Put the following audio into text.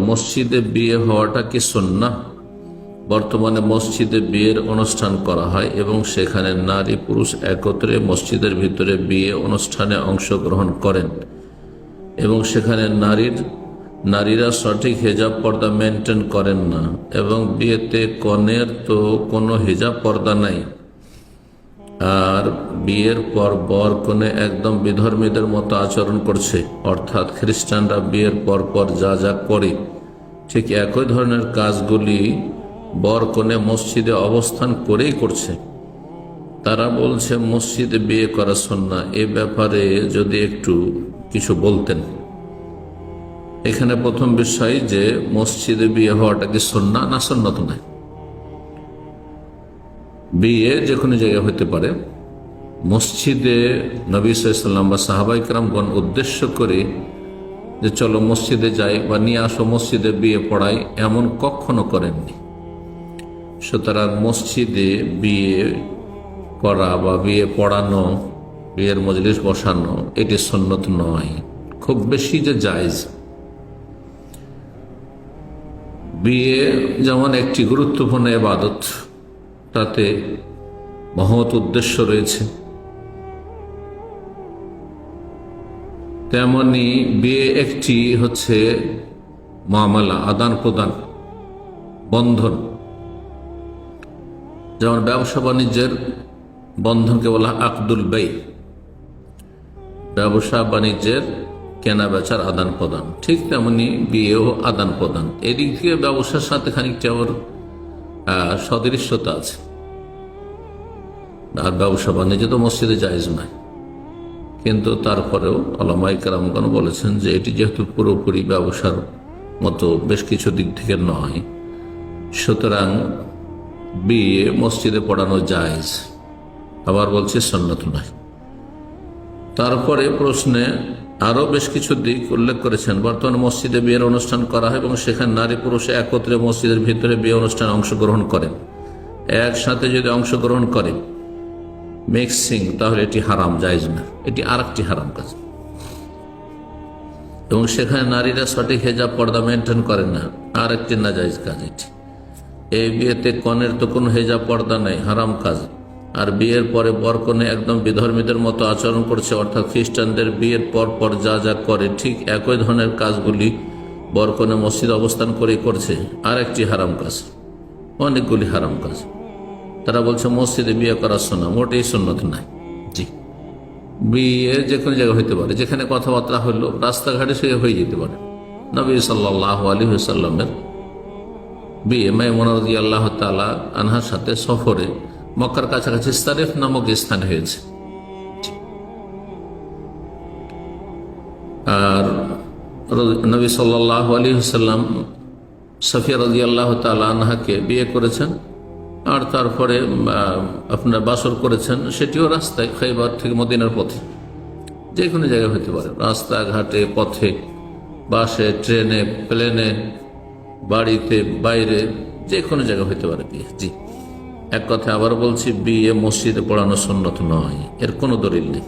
মসজিদে বিয়ে হওয়াটা কি সন্না বর্তমানে মসজিদে বিয়ের অনুষ্ঠান করা হয় এবং সেখানে নারী পুরুষ একত্রে মসজিদের ভিতরে বিয়ে অনুষ্ঠানে অংশগ্রহণ করেন এবং সেখানে নারীর, নারীরা সঠিক হেজাব পর্দা মেনটেন করেন না এবং বিয়েতে কনের তো কোনো হেজাব পর্দা নাই। আর বিয়ের পর বর কনে একদম বিধর্মীদের মতো আচরণ করছে। অর্থাৎ খ্রিস্টানরা বিয়ের পর পর যা যা করে, ঠিক একই ধরনের কাজগুলি বর কনে মসজিদে অবস্থান করেই করছে। তারা বলছে, মসজিদে বিয়ে করা সন্না এ ব্যাপারে যদি একটু কিছু বলতেন। এখানে প্রথম বিষয় যে, মসজিদে বিয়ে হওয়াটা কি সন্না না সন্ন্যত নয় বিয়ে যে কোনো জায়গায় হতে পারে। মসজিদে নবী সাল্লাম বা সাহাবাই কালামগণ উদ্দেশ্য করে যে চলো মসজিদে যাই বা নিয়ে আসো মসজিদে বিয়ে পড়াই, এমন কখনো করেননি। সুতরাং মসজিদে বিয়ে করা বা বিয়ে পড়ানো, বিয়ের মজলিস বসানো, এটি সন্ন্যত নয়। খুব বেশি যে জায়জ। বিয়ে যেমন একটি গুরুত্বপূর্ণ এবাদত তাতে মহৎ উদ্দেশ্য রয়েছে। তেমনি বিয়ে একটি হচ্ছে মামলা আদান প্রদান বন্ধন। যেমন ব্যবসা বাণিজ্যের বন্ধনকে বলা আকদুল বেই ব্যবসা বাণিজ্যের কেনা বেচার আদান প্রদান ঠিক তেমনি বিয়েও আদান প্রদান। এদিক থেকে ব্যবসার সাথে খানিকটা আহ, সদৃশ্যতা আছে। আর ব্যবসা বাণিজ্য তো মসজিদে জায়জ নয়। কিন্তু তারপরেও আলামাই কারামগণ বলেছেন যে এটি যেহেতু পুরোপুরি ব্যবসার মতো বেশ কিছু দিক থেকে নয়, সুতরাং বিয়ে মসজিদে পড়ানো জায়জ। আবার বলছে সন্ন্যত নয়। তারপরে প্রশ্নে আরও বেশ কিছু দিক উল্লেখ করেছেন। বর্তমানে মসজিদে বিয়ের অনুষ্ঠান করা হয় এবং সেখানে নারী পুরুষ একত্রে মসজিদের ভিতরে বিয়ে অনুষ্ঠানে অংশগ্রহণ করেন। একসাথে যদি অংশগ্রহণ করে মিক্সিং তাহলে এটি হারাম, জায়জ না। এটি আর হারাম কাজ। এবং সেখানে নারীরা সঠিক হেজাব পর্দা মেনটেন করেন না। আর একটি না জায়জ কাজ এটি। এই বিয়েতে কনের তো কোনো হেজাব পর্দা নেই, হারাম কাজ। আর বিয়ের পরে বরকনে একদম বিধর্মীদের মতো আচরণ করছে, অর্থাৎ খ্রিস্টানদের বিয়ের পর পর যা যা করে, ঠিক একই ধরনের কাজগুলি বরকনে মসজিদ অবস্থান করে করছে। আর একটি হারাম কাজ, অনেকগুলি হারাম কাজ। তারা বলছে, মসজিদে বিয়ে করার শোনা মোটেই সুন্নত নাই। জি। বিয়ে যে কোনো জায়গায় হইতে পারে, যেখানে কথাবার্তা হলো রাস্তাঘাটে সে হয়ে যেতে পারে। নবী সাল্লাহ আলী সাল্লামের বিয়ে, মাইমুনা রাজি আল্লাহ তালা আনহার সাথে সফরে মক্কার কাছাকাছি স্তারেফ নামক স্থান হয়েছে। আর নবী সাল্লাহ আলী সাল্লাম সফিয়া রাজি আল্লাহ তালা আনহাকে বিয়ে করেছেন। আর তারপরে আপনার বাসর করেছেন, সেটিও রাস্তায় খাইবার থেকে মদিনার পথে। যে কোনো জায়গায় হতে পারে। রাস্তাঘাটে, পথে, বাসে, ট্রেনে, প্লেনে, বাড়িতে, বাইরে যে কোনো জায়গায় হতে পারে বিয়ে। জি। এক কথা আবার বলছি বিয়ে মসজিদে পড়ানো সন্ন্যত নয়। এর কোনো দলিল নেই।